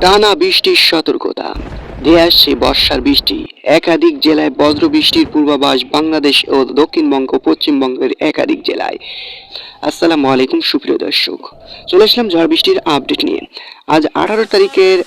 টানা বৃষ্টির সতর্কতা। ধেয়ে আসছে বর্ষার বৃষ্টি। একাধিক জেলায় বজ্র বৃষ্টির পূর্বাভাস বাংলাদেশ ও দক্ষিণবঙ্গ পশ্চিমবঙ্গের একাধিক জেলায়। আসসালামু আলাইকুম, সুপ্রিয় দর্শক। চলে আসলাম ঝড় বৃষ্টির আপডেট নিয়ে। আজ আঠারো তারিখের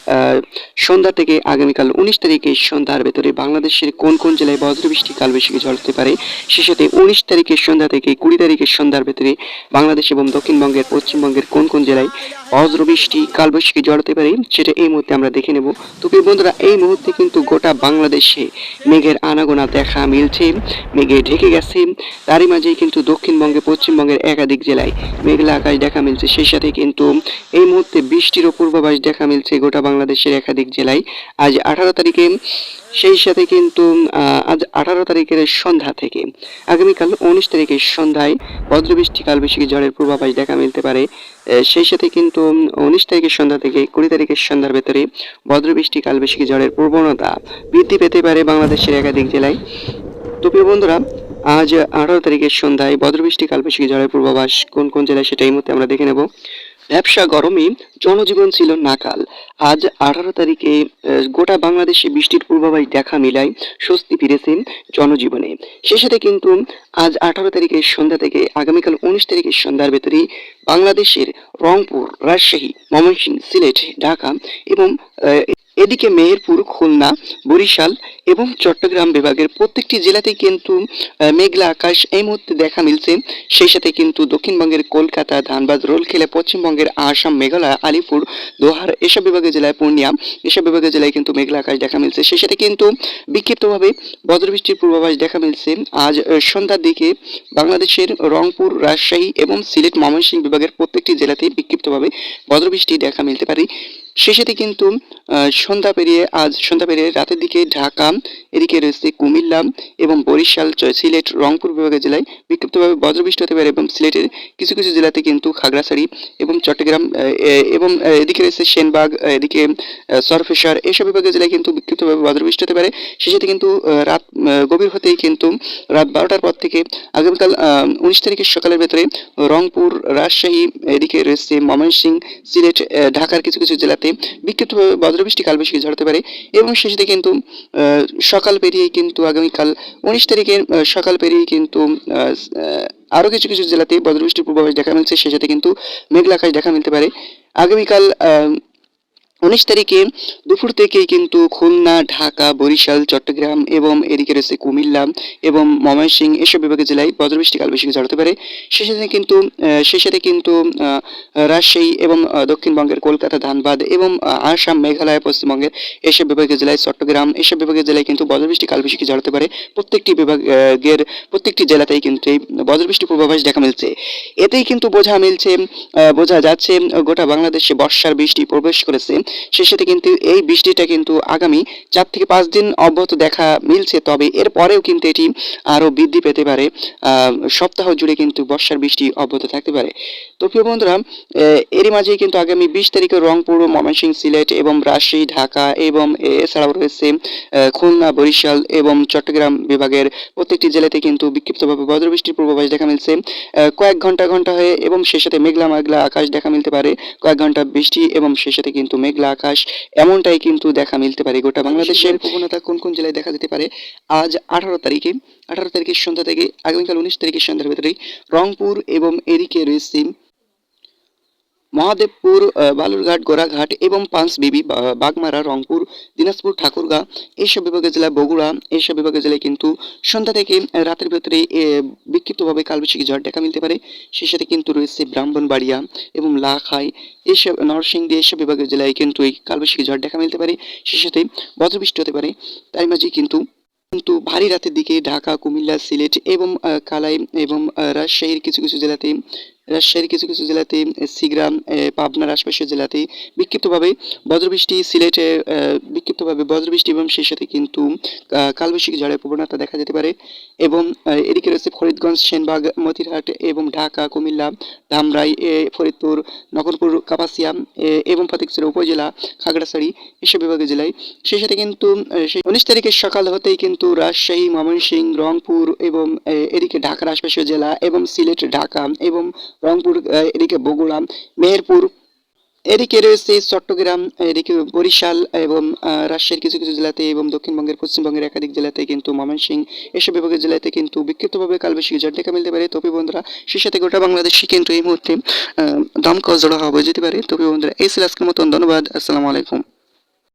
সন্ধ্যা থেকে আগামীকাল উনিশ তারিখের সন্ধ্যার ভেতরে বাংলাদেশের কোন কোন জেলায় বজ্রবৃষ্টি কালবৈশাখী ঝড় হতে পারে, সে সাথে উনিশ তারিখের সন্ধ্যা থেকে কুড়ি তারিখের সন্ধ্যার ভেতরে বাংলাদেশ এবং দক্ষিণবঙ্গের, পশ্চিমবঙ্গের কোন কোন জেলায় বজ্রবৃষ্টি কালবৈশাখী ঝড় হতে পারে, সেটা এই মুহূর্তে আমরা দেখে নেব। তো প্রিয় বন্ধুরা, এই মুহূর্তে কিন্তু গোটা বাংলাদেশে মেঘের আনাগোনা দেখা মিলছে, মেঘে ঢেকে গেছে। তারই মাঝেই কিন্তু দক্ষিণবঙ্গে, পশ্চিমবঙ্গের একাধিক জেলায় মেঘলা আকাশ দেখা মিলছে। সেই সাথে কিন্তু এই মুহূর্তে বৃষ্টিরও পূর্বাভাস দেখা মিলছে গোটা বাংলাদেশের একাধিক জেলায়। আজ আঠারো তারিখে, সেই সাথে কিন্তু আজ আঠারো তারিখের সন্ধ্যা থেকে, আগামীকাল উনিশ তারিখের সন্ধ্যায় বজ্রবৃষ্টি, কালবৈশাখী ঝড়ের পূর্বাভাস দেখা মিলতে পারে। সেই সাথে কিন্তু উনিশ তারিখের সন্ধ্যা থেকে কুড়ি তারিখের সন্ধ্যার ভেতরে বজ্রবৃষ্টি, কালবৈশাখী ঝড়ের প্রবণতা বৃদ্ধি পেতে পারে বাংলাদেশের একাধিক জেলায়। তো প্রিয় বন্ধুরা আজ আঠারো তারিখের সন্ধ্যায় বজ্রবৃষ্টি, কালবৈশাখী ঝড়ের পূর্বাভাস কোন কোন জেলায় সেটা এই আমরা দেখে নেব। ব্যবসা গরমে জনজীবন ছিল নাকাল। আজ আঠারো তারিখে গোটা বাংলাদেশে বৃষ্টির পূর্বাভাস দেখা মিলায়, স্বস্তি ফিরেছে জনজীবনে। সে সাথে কিন্তু আজ আঠারো তারিখের সন্ধ্যা থেকে আগামীকাল উনিশ তারিখের সন্ধ্যার ভেতরে বাংলাদেশের রংপুর, রাজশাহী, ময়মনসিংহ, সিলেট, ঢাকা এবং এদিকে মেহেরপুর, খুলনা, বরিশাল এবং চট্টগ্রাম বিভাগের প্রত্যেকটি জেলাতেই কিন্তু মেঘলা আকাশ এই মুহূর্তে দেখা মিলছে। সেই সাথে কিন্তু দক্ষিণবঙ্গের কলকাতা, ধানবাদ, রোলখেলা, পশ্চিমবঙ্গের আসাম, মেঘালয়, আলিপুর, দোহার এসব বিভাগের জেলায় পূর্ণিয়া, এসব বিভাগের জেলায় কিন্তু মেঘলা আকাশ দেখা মিলছে। সেই সাথে কিন্তু বিক্ষিপ্তভাবে বজ্রবৃষ্টির পূর্বাভাস দেখা মিলছে। আজ সন্ধ্যার দিকে বাংলাদেশের রংপুর, রাজশাহী এবং সিলেট, ময়মনসিংহ বিভাগের প্রত্যেকটি জেলাতেই বিক্ষিপ্তভাবে বজ্রবৃষ্টি দেখা মিলতে পারে। সাথে কিন্তু সন্ধ্যা পেরিয়ে আজ সন্ধ্যা পেরিয়ে রাতের দিকে ঢাকা এদিকে রয়েছে কুমিল্লা এবং বরিশাল সিলেট রংপুর বিভাগের জেলায় বিক্ষিপ্তভাবে বজ্রবৃষ্টি হতে পারে এবং সিলেটের কিছু কিছু জেলাতে কিন্তু খাগড়াছড়ি এবং চট্টগ্রাম এবং এদিকে রয়েছে সেনবাগ এদিকে আহ, সরফেশার এইসব বিভাগের জেলায় কিন্তু বিক্ষিপ্তভাবে বজ্রবৃষ্টি হতে পারে। সাথে কিন্তু রাত গভীর হতেই কিন্তু রাত বারোটার পর থেকে আগামীকাল উনিশ তারিখের সকালের ভেতরে রংপুর রাজশাহী এদিকে রয়েছে ময়মনসিংহ সিলেট ঢাকার কিছু কিছু জেলাতে বিক্ষিপ্তভাবে বজ্রবৃষ্টি কালবৃষ্টি ঝরতে পারে এবং শেষ দিকে কিন্তু সকাল পেরিয়ে কিন্তু আগামীকাল উনিশ তারিখের সকাল পেরিয়ে কিন্তু আরও কিছু কিছু জেলাতে বজ্রবৃষ্টির পূর্বাভাস দেখা মিলছে। সেই সাথে কিন্তু মেঘলা আকাশ দেখা মিলতে পারে। আগামীকাল উনিশ তারিখে দুপুর থেকেই কিন্তু খুলনা, ঢাকা, বরিশাল, চট্টগ্রাম এবং এদিকে রয়েছে কুমিল্লা এবং ময়মনসিংহ এসব বিভাগের জেলায় বজ্রবৃষ্টি কালবৈশাখী ঝড় হতে পারে। সেই কিন্তু সেই কিন্তু রাজশাহী এবং দক্ষিণবঙ্গের কলকাতা, ধানবাদ এবং আসাম, মেঘালয়, পশ্চিমবঙ্গের এসব বিভাগের জেলায় চট্টগ্রাম এসব বিভাগের জেলায় কিন্তু বজ্রবৃষ্টি কালবৈশাখী ঝড় হতে পারে। প্রত্যেকটি বিভাগের প্রত্যেকটি জেলাতেই কিন্তু এই বজ্রবৃষ্টি পূর্বাভাস দেখা মিলছে। এতেই কিন্তু বোঝা মিলছে বোঝা যাচ্ছে গোটা বাংলাদেশে বর্ষার বৃষ্টি প্রবেশ করেছে। সেই সাথে কিন্তু এই বৃষ্টিটা কিন্তু আগামী চার থেকে পাঁচ দিন অব্যাহত দেখা মিলছে। তবে এর পরেও কিন্তু এটি আরও বৃদ্ধি পেতে পারে। সপ্তাহ জুড়ে কিন্তু বর্ষার বৃষ্টি অব্যাহত থাকতে পারে। তো প্রিয় বন্ধুরা এরই মাঝেই কিন্তু আগামী বিশ তারিখে রংপুর, ময়মনসিংহ, সিলেট এবং রাজশাহী, ঢাকা এবং এছাড়াও রয়েছে খুলনা, বরিশাল এবং চট্টগ্রাম বিভাগের প্রত্যেকটি জেলাতে কিন্তু বিক্ষিপ্তভাবে বজ্রবৃষ্টির পূর্বাভাস দেখা মিলছে। কয়েক ঘণ্টা ঘণ্টা হয়ে এবং সেই সাথে মেঘলা মেঘলা আকাশ দেখা মিলতে পারে। কয়েক ঘণ্টা বৃষ্টি এবং সেই সাথে কিন্তু মেঘলা আকাশ এমনটাই কিন্তু দেখা মিলতে পারে গোটা বাংলাদেশের প্রবণতা কোন কোন জেলায় দেখা যেতে পারে? আজ আঠারো তারিখে আঠারো তারিখের সন্ধ্যা থেকে আগামীকাল উনিশ তারিখের সন্ধ্যার ভেতরেই রংপুর এবং এদিকে রয়েছে মহাদেবপুর বালুরঘাট গোড়াঘাট এবং পাঁচবিবি বাগমারা, রংপুর, দিনাজপুর, ঠাকুরগাঁ এইসব বিভাগের জেলা বগুড়া এইসব বিভাগের জেলায় কিন্তু সন্ধ্যা থেকে রাতের ভেতরে বিক্ষিপ্তভাবে কালবৈশাখী ঝড় দেখা মিলতে পারে। সেই সাথে কিন্তু রয়েছে ব্রাহ্মণবাড়িয়া এবং লাখাই এইসব, নরসিংদী এইসব বিভাগের জেলায় কিন্তু এই কালবৈশাখী ঝড় দেখা মিলতে পারে। সেই সাথে বজ্রবৃষ্টি হতে পারে। তাই মাঝে কিন্তু কিন্তু ভারী রাতের দিকে ঢাকা, কুমিল্লা, সিলেট এবং কালাই এবং রাজশাহীর কিছু কিছু জেলাতে রাজশাহীর কিছু কিছু জেলাতে সিগ্রাম পাবনার আশপাশের জেলাতে বিক্ষিপ্তভাবে বজ্রবৃষ্টি, সিলেটে বিক্ষিপ্তভাবে বজ্রবৃষ্টি এবং সেই সাথে কিন্তু কালবৈশাখী ঝড়ের প্রবণতা দেখা যেতে পারে এবং এদিকে রয়েছে ফরিদগঞ্জ, সেনবাগ, মতিরহাট এবং ঢাকা, কুমিল্লা, ধামরাই ফরিদপুর, নগরপুর, কাপাসিয়া এবং ফতেকছড়ি উপজেলা, খাগড়াছড়ি এসব বিভাগের জেলায়। সেই সাথে কিন্তু উনিশ তারিখের সকাল হতেই কিন্তু রাজশাহী, ময়মনসিংহ, রংপুর এবং এদিকে ঢাকার আশপাশের জেলা এবং সিলেট, ঢাকা এবং রংপুর এদিকে বগুড়া মেহেরপুর এদিকে রয়েছে চট্টগ্রাম এদিকে বরিশাল এবং রাজশাহীর কিছু কিছু জেলাতে এবং দক্ষিণবঙ্গের পশ্চিমবঙ্গের একাধিক জেলাতে কিন্তু ময়মনসিংহ এসব বিভাগের জেলাতে কিন্তু বিক্ষিপ্তভাবে কালবেশি ঝড় দেখা মিলতে পারে। তবে বন্ধুরা সে সাথে গোটা বাংলাদেশে কিন্তু এই মুহূর্তে আহ, দমকা জড়ো হওয়া যেতে পারে। তবে বন্ধুরা এই ছিল আজকের মতন। ধন্যবাদ। আসসালামু আলাইকুম।